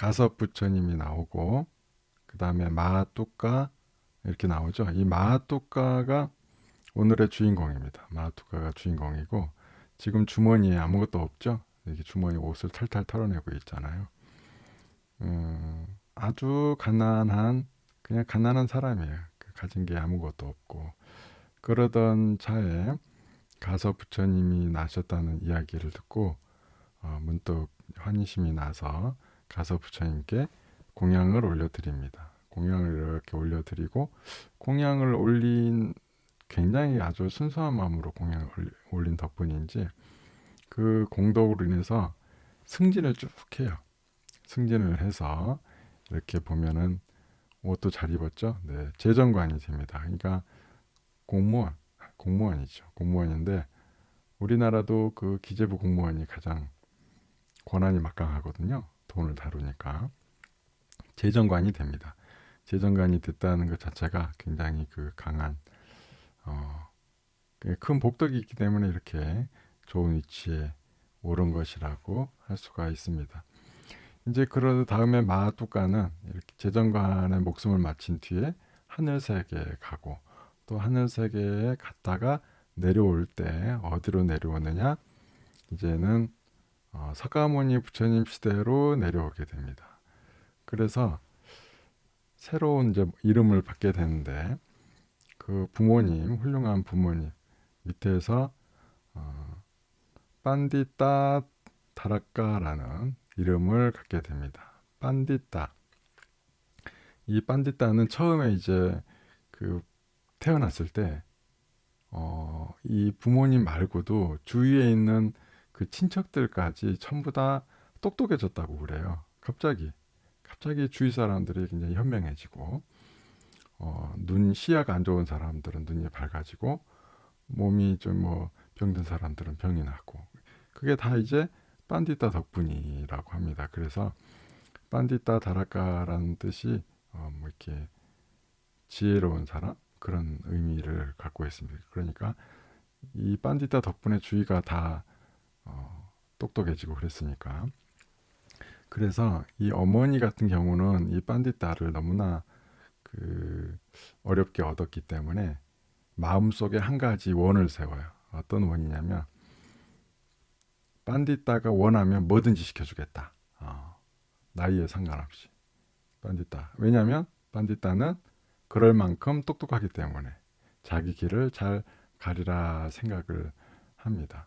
가섭 부처님이 나오고 그 다음에 마뚜까 이렇게 나오죠. 이 마뚜까가 오늘의 주인공입니다. 마뚜까가 주인공이고 지금 주머니에 아무것도 없죠. 이렇게 주머니 옷을 탈탈 털어내고 있잖아요. 음, 아주 가난한 그냥 가난한 사람이에요. 그 가진 게 아무것도 없고 그러던 차에 가서 부처님이 나셨다는 이야기를 듣고 어, 문득 환희심이 나서 가서 부처님께 공양을 올려드립니다. 공양을 이렇게 올려드리고 공양을 올린 굉장히 아주 순수한 마음으로 공양을 올린 덕분인지 그 공덕으로 인해서 승진을 쭉 해요. 승진을 해서 이렇게 보면은 옷도 잘 입었죠. 네, 재정관이 됩니다. 그러니까 공무원, 공무원이죠. 공무원인데 우리나라도 그 기재부 공무원이 가장 권한이 막강하거든요. 돈을 다루니까 재정관이 됩니다. 재정관이 됐다는 것 자체가 굉장히 그 강한 어, 큰 복덕이 있기 때문에 이렇게 좋은 위치에 오른 것이라고 할 수가 있습니다. 이제 그러 다음에 마뚜까는 이렇게 재정관의 목숨을 마친 뒤에 하늘 세계에 가고 또 하늘 세계에 갔다가 내려올 때 어디로 내려오느냐? 이제는 어, 석가모니 부처님 시대로 내려오게 됩니다. 그래서 새로운 이제 이름을 받게 되는데 그 부모님 훌륭한 부모님 밑에서 어, 빤디따 다라까라는 이름을 갖게 됩니다. 빤디따. 이 빤디따는 처음에 이제 그 태어났을 때, 어, 이 부모님 말고도 주위에 있는 그 친척들까지 전부 다 똑똑해졌다고 그래요. 갑자기. 갑자기 주위 사람들이 굉장히 현명해지고, 어, 눈, 시야가 안 좋은 사람들은 눈이 밝아지고, 몸이 좀 뭐 병든 사람들은 병이 나고, 그게 다 이제 빤디따 덕분이라고 합니다. 그래서 빤디따 다라카라는 뜻이 어, 뭐 이렇게 지혜로운 사람 그런 의미를 갖고 있습니다. 그러니까 이 빤디따 덕분에 주위가 다 어, 똑똑해지고 그랬으니까 그래서 이 어머니 같은 경우는 이 빤디따를 너무나 그 어렵게 얻었기 때문에 마음속에 한 가지 원을 세워요. 어떤 원이냐면 빤디따가 원하면 뭐든지 시켜주겠다. 어, 나이에 상관없이. 빤디따. 왜냐하면 빤디따는 그럴 만큼 똑똑하기 때문에 자기 길을 잘 가리라 생각을 합니다.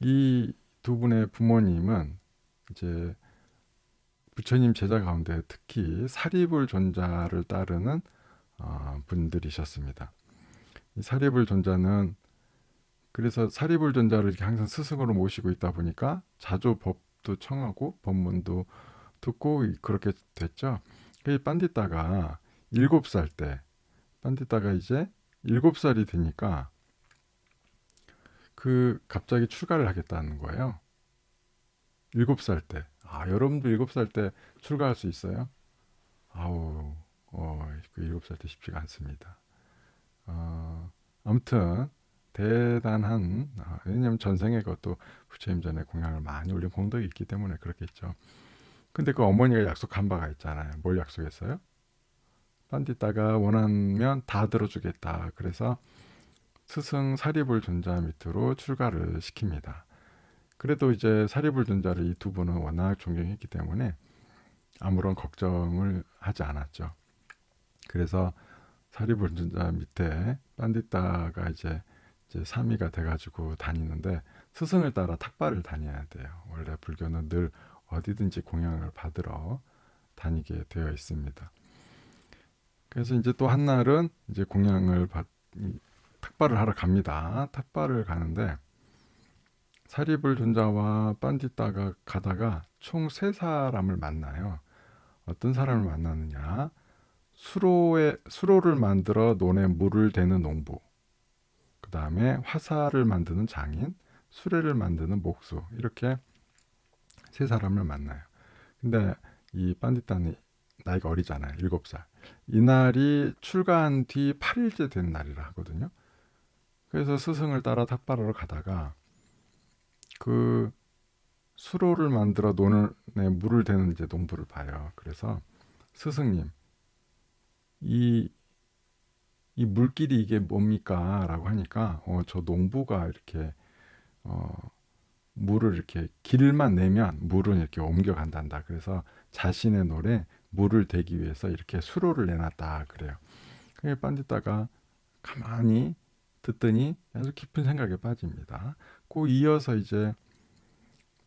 이 두 분의 부모님은 이제 부처님 제자 가운데 특히 사리불 존자를 따르는 어, 분들이셨습니다. 이 사리불 존자는 그래서 사리불 존자를 이렇게 항상 스승으로 모시고 있다 보니까 자주 법도 청하고 법문도 듣고 그렇게 됐죠. 그 빤디따가 일곱 살 때, 빤디따가 이제 일곱 살이 되니까 그 갑자기 출가를 하겠다는 거예요. 일곱 살 때. 아, 여러분도 일곱 살 때 출가할 수 있어요? 아우, 어, 그 일곱 살 때 쉽지가 않습니다. 어, 아무튼 대단한 아, 왜냐하면 전생에 그것도 부처님 전에 공양을 많이 올린 공덕이 있기 때문에 그렇겠죠. 근데 그 어머니가 약속한 바가 있잖아요. 뭘 약속했어요? 빤디따가 원하면 다 들어주겠다. 그래서 스승 사리불 존자 밑으로 출가를 시킵니다. 그래도 이제 사리불 존자를 이 두 분은 워낙 존경했기 때문에 아무런 걱정을 하지 않았죠. 그래서 사리불 존자 밑에 빤디따가 이제 이제 3위가 돼가지고 다니는데 스승을 따라 탁발을 다녀야 돼요. 원래 불교는 늘 어디든지 공양을 받으러 다니게 되어 있습니다. 그래서 이제 또 한 날은 이제 공양을 받, 탁발을 하러 갑니다. 탁발을 가는데 사리불 존자와 빤디따가 가다가 총 세 사람을 만나요. 어떤 사람을 만나느냐? 수로에 수로를 만들어 논에 물을 대는 농부. 그 다음에 화살을 만드는 장인, 수레를 만드는 목수 이렇게 세 사람을 만나요. 근데 이 빤디따는 나이가 어리잖아요. 일곱 살. 이날이 출가한 뒤 8일째 된 날이라 하거든요. 그래서 스승을 따라 탁발하러 가다가 그 수로를 만들어 논에 물을 대는 이제 농부를 봐요. 그래서 스승님, 이, 이 물길이 이게 뭡니까? 라고 하니까, 어, 저 농부가 이렇게, 어, 물을 이렇게 길만 내면 물은 이렇게 옮겨간단다. 그래서 자신의 노래 물을 대기 위해서 이렇게 수로를 내놨다. 그래요. 그게 빤디따가 가만히 듣더니 아주 깊은 생각에 빠집니다. 그 이어서 이제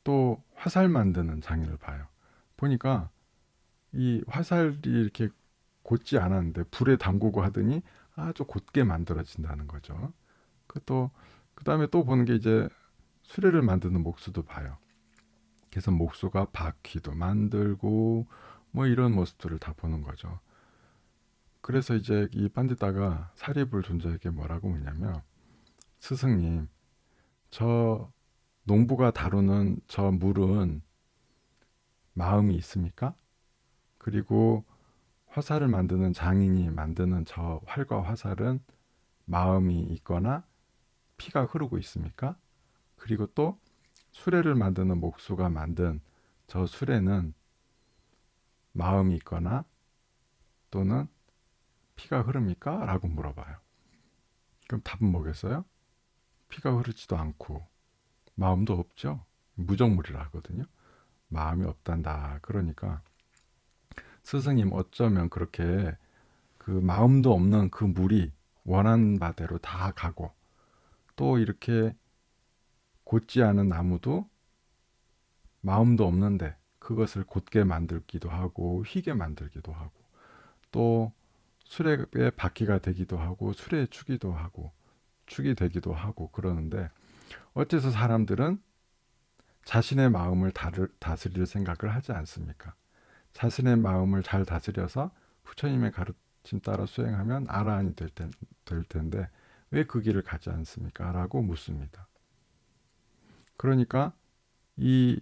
또 화살 만드는 장인을 봐요. 보니까 이 화살이 이렇게 곧지 않았는데 불에 담그고 하더니 아주 곧게 만들어진다는 거죠. 그또 그다음에 또 보는 게 이제 수레를 만드는 목수도 봐요. 그래서 목수가 바퀴도 만들고 뭐 이런 모습들을 다 보는 거죠. 그래서 이제 이 반디따가 사리불 존재에게 뭐라고 묻냐면 스승님 저 농부가 다루는 저 물은 마음이 있습니까? 그리고 화살을 만드는 장인이 만드는 저 활과 화살은 마음이 있거나 피가 흐르고 있습니까? 그리고 또 수레를 만드는 목수가 만든 저 수레는 마음이 있거나 또는 피가 흐릅니까? 라고 물어봐요. 그럼 답은 뭐겠어요? 피가 흐르지도 않고 마음도 없죠. 무정물이라 하거든요. 마음이 없단다. 그러니까 스승님 어쩌면 그렇게 그 마음도 없는 그 물이 원하는 바대로 다 가고 또 이렇게 곧지 않은 나무도 마음도 없는데 그것을 곧게 만들기도 하고 휘게 만들기도 하고 또 수레의 바퀴가 되기도 하고 수레의 축이도 하고 축이 되기도 하고 그러는데 어째서 사람들은 자신의 마음을 다스릴 생각을 하지 않습니까? 자신의 마음을 잘 다스려서 부처님의 가르침 따라 수행하면 아라한이 될, 텐, 될 텐데 왜 그 길을 가지 않습니까? 라고 묻습니다. 그러니까 이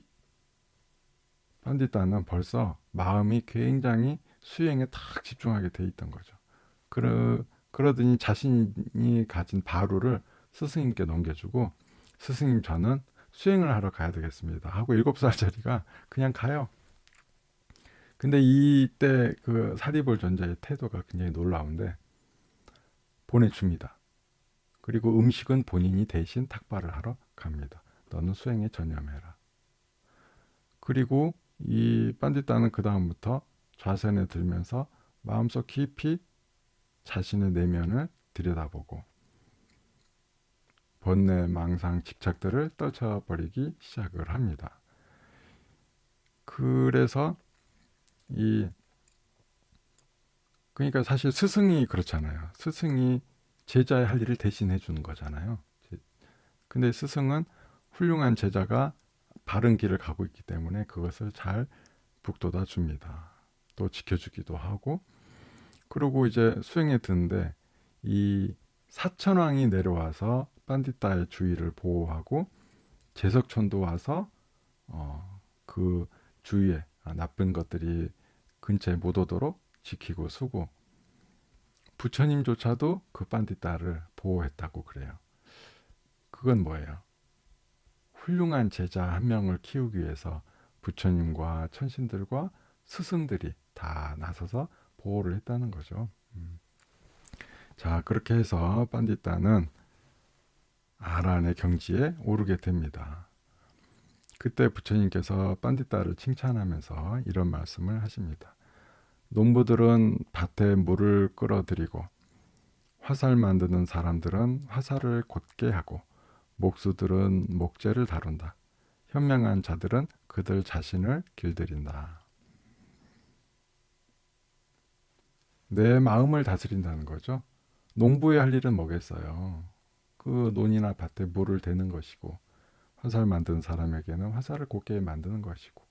판디따는 벌써 마음이 굉장히 수행에 탁 집중하게 돼 있던 거죠. 그러, 그러더니 자신이 가진 바루를 스승님께 넘겨주고 스승님 저는 수행을 하러 가야 되겠습니다. 하고 일곱 살짜리가 그냥 가요. 근데 이때 그 사리볼 전자의 태도가 굉장히 놀라운데 보내줍니다. 그리고 음식은 본인이 대신 탁발을 하러 갑니다. 너는 수행에 전념해라. 그리고 이 빤디따는 그 다음부터 좌선에 들면서 마음속 깊이 자신의 내면을 들여다보고 번뇌, 망상, 집착들을 떨쳐버리기 시작을 합니다. 그래서 이 그러니까 사실 스승이 그렇잖아요. 스승이 제자의 할 일을 대신해 주는 거잖아요. 근데 스승은 훌륭한 제자가 바른 길을 가고 있기 때문에 그것을 잘 북돋아 줍니다. 또 지켜주기도 하고 그리고 이제 수행에 드는데 이 사천왕이 내려와서 빤디따의 주위를 보호하고 제석천도 와서 어, 그 주위에 나쁜 것들이 근처에 못 오도록 지키고 쓰고 부처님조차도 그 빤디따를 보호했다고 그래요. 그건 뭐예요? 훌륭한 제자 한 명을 키우기 위해서 부처님과 천신들과 스승들이 다 나서서 보호를 했다는 거죠. 음. 자, 그렇게 해서 빤디따는 아란의 경지에 오르게 됩니다. 그때 부처님께서 빤디따를 칭찬하면서 이런 말씀을 하십니다. 농부들은 밭에 물을 끌어들이고 화살 만드는 사람들은 화살을 곧게 하고 목수들은 목재를 다룬다. 현명한 자들은 그들 자신을 길들인다. 내 마음을 다스린다는 거죠. 농부의 할 일은 뭐겠어요? 그 논이나 밭에 물을 대는 것이고 화살 만드는 사람에게는 화살을 곱게 만드는 것이고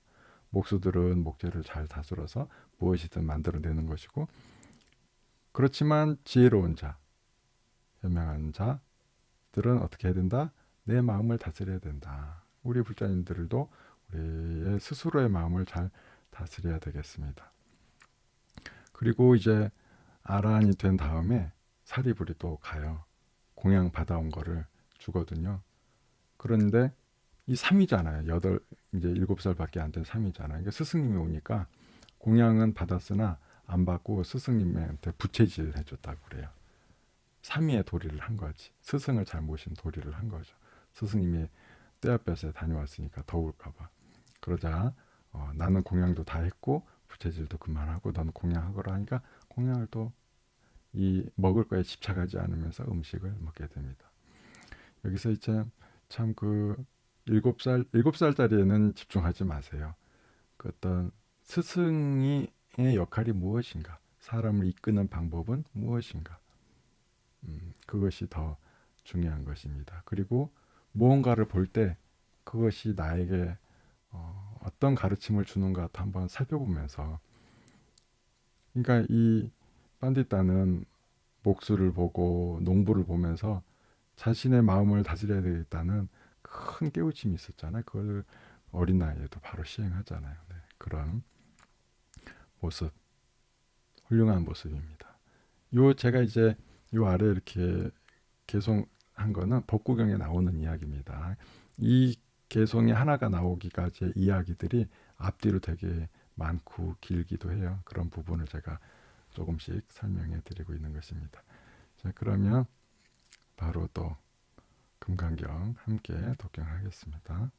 목수들은 목재를 잘 다스려서 무엇이든 만들어내는 것이고 그렇지만 지혜로운 자, 현명한 자들은 어떻게 해야 된다? 내 마음을 다스려야 된다. 우리 불자님들도 우리의 스스로의 마음을 잘 다스려야 되겠습니다. 그리고 이제 아란이 된 다음에 사리불이 또 가요. 공양 받아온 거를 주거든요. 그런데 이 3이잖아요. 여덟 이제 일곱 살밖에 안 된 3이잖아요. 그러니까 스승님이 오니까 공양은 받았으나 안 받고 스승님한테 부채질 해줬다고 그래요. 3위의 도리를 한 거지. 스승을 잘 모신 도리를 한 거죠. 스승님이 떼아볕에 다녀왔으니까 더울까봐. 그러자 어, 나는 공양도 다 했고 부채질도 그만하고 너는 공양하거라 하니까 공양을 또 이 먹을 거에 집착하지 않으면서 음식을 먹게 됩니다. 여기서 이제 참 그 일곱 살 일곱 살짜리에는 집중하지 마세요. 그 어떤 스승이의 역할이 무엇인가, 사람을 이끄는 방법은 무엇인가, 음, 그것이 더 중요한 것입니다. 그리고 무언가를 볼 때 그것이 나에게 어, 어떤 가르침을 주는가 한번 살펴보면서, 그러니까 이 판디따는 목수를 보고 농부를 보면서 자신의 마음을 다스려야 되겠다는 큰 깨우침이 있었잖아요. 그걸 어린 나이에도 바로 시행하잖아요. 네, 그런 모습, 훌륭한 모습입니다. 요 제가 이제 요 아래 이렇게 개송한 거는 법구경에 나오는 이야기입니다. 이 개송이 하나가 나오기까지의 이야기들이 앞뒤로 되게 많고 길기도 해요. 그런 부분을 제가 조금씩 설명해 드리고 있는 것입니다. 자, 그러면 바로 또 금강경 함께 독경하겠습니다.